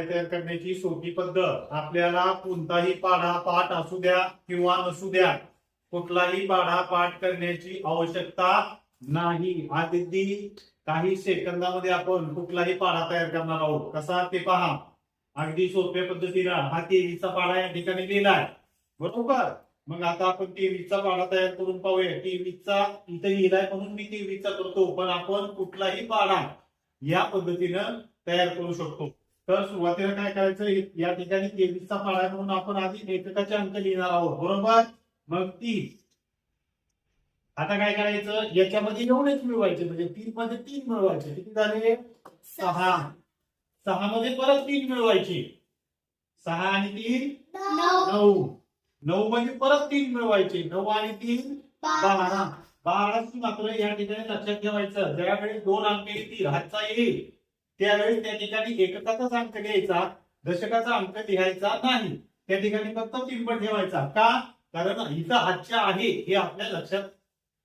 तयार करण्याची सोपी पद्धत. आपल्याला कोणताही पाढा पाठ असू द्या किंवा नसू द्या कुठलाही पाढा पाठ करण्याची आवश्यकता नाही. अगदी काही सेकंदामध्ये आपण कुठलाही पाढा तयार करणार आहोत. कसा? ते पहा. अगदी सोप्या पद्धतीनं हा तेवीसचा पाढा या ठिकाणी लिहिलाय. बरोबर? मग आता आपण तेवीसचा पाढा तयार करून पाहूया. तेवीसचा इथे लिहिलाय म्हणून मी तेवीसचा करतो पण आपण कुठलाही पाढा या पद्धतीनं तयार करू शकतो. तर सुरुवातीला काय करायचं? या ठिकाणी तेवीसचा आहे म्हणून आपण आधी एककाचे अंक लिहिणार आहोत. बरोबर? मग तीन आता काय करायचं? याच्यामध्ये एवढेच मिळवायचे. म्हणजे तीन मध्ये तीन मिळवायचे. किती झाले? सहा. सहा मध्ये परत तीन मिळवायचे. सहा आणि तीन? नऊ. नऊ. मध्ये परत तीन मिळवायचे. नऊ आणि तीन? बारा. बाराची मात्र या ठिकाणी लक्षात ठेवायचं. ज्यावेळी दोन अंक येतील. हातचा येईल त्यावेळी त्या ठिकाणी एककाचाच अंक घ्यायचा दशकाचा अंक लिहायचा नाही. त्या ठिकाणी फक्त टिंब ठेवायचा. का? कारण इथं हातच्या आहे हे आपल्या लक्षात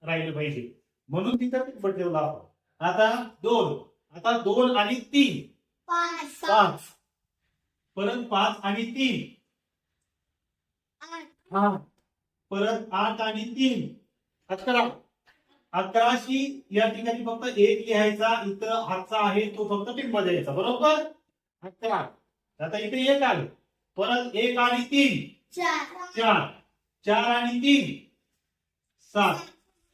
राहिलं पाहिजे. म्हणून तिथं टिंब ठेवला आपण. आता दोन. आता दोन आणि तीन. पाच. परत पाच आणि तीन. हा परत आठ आणि तीन. अकरा अकराशी या ठिकाणी फक्त एक लिहायचा इथं हातचा आहे तो फक्त टिंब द्यायचा बरोबर? अकरा. आता इथे एक आलं. परत एक आणि तीन. चार. चार. आणि तीन. सात.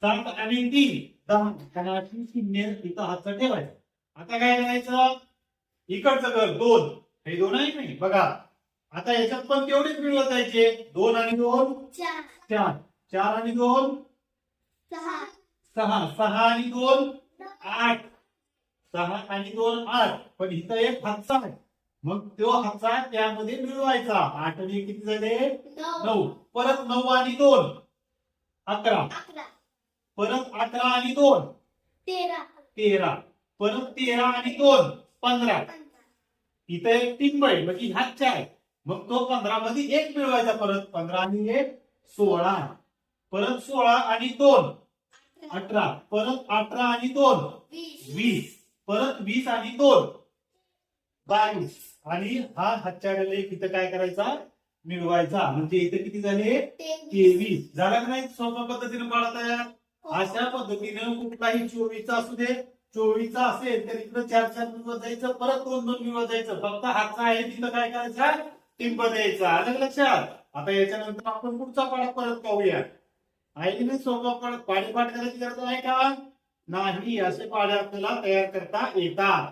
सात आणि तीन. दहा. शून्य इथं हातचा ठेवायचा. आता काय करायचं इकडचं कर दोन. हे दोन आहे नाही? बघा. आता याच्यात पण तेवढेच मिळवत जायचे दोन आणि दोन. चार. चार. आणि दोन. सहा सहा आणि दोन आठ. सहा आणि दोन आठ. पण इथं एक हातचा आहे. मग तो हातचा त्यामध्ये मिळवायचा. आठ आणि किती झाले? नऊ. परत नऊ आणि दोन. अकरा. परत अकरा आणि दोन. तेरा. परत तेरा आणि दोन. पंधरा. इथं एक टिंब आहे म्हणजे हातच्या आहे. मग तो पंधरा मध्ये एक मिळवायचा परत. पंधरा आणि एक सोळा. परत सोळा आणि दोन. अठरा. परत अठरा आणि दोन. वीस. परत वीस आणि दोन. बावीस. आणि हा हातच्या एक इथं काय करायचा? मिळवायचा. म्हणजे इथं किती झाले? तेवीस. झाला का नाही? सोप्या पद्धतीने बाळा तयार. अशा पद्धतीने कुठलाही चोवीसचा असू दे. चोवीसचा असेल तर इकडं चार चार मिळवत जायचं. परत दोन दोन मिळवत जायचं. फक्त हातचा आहे तिथं काय करायचा? टिंब द्यायचा. आलं लक्षात? आता याच्यानंतर आपण पुढचा पाडा परत पाहूया. आहे की पाणी पाठ करायची गरज आहे का? नाही असे पाणी आपल्याला तयार करता येतात.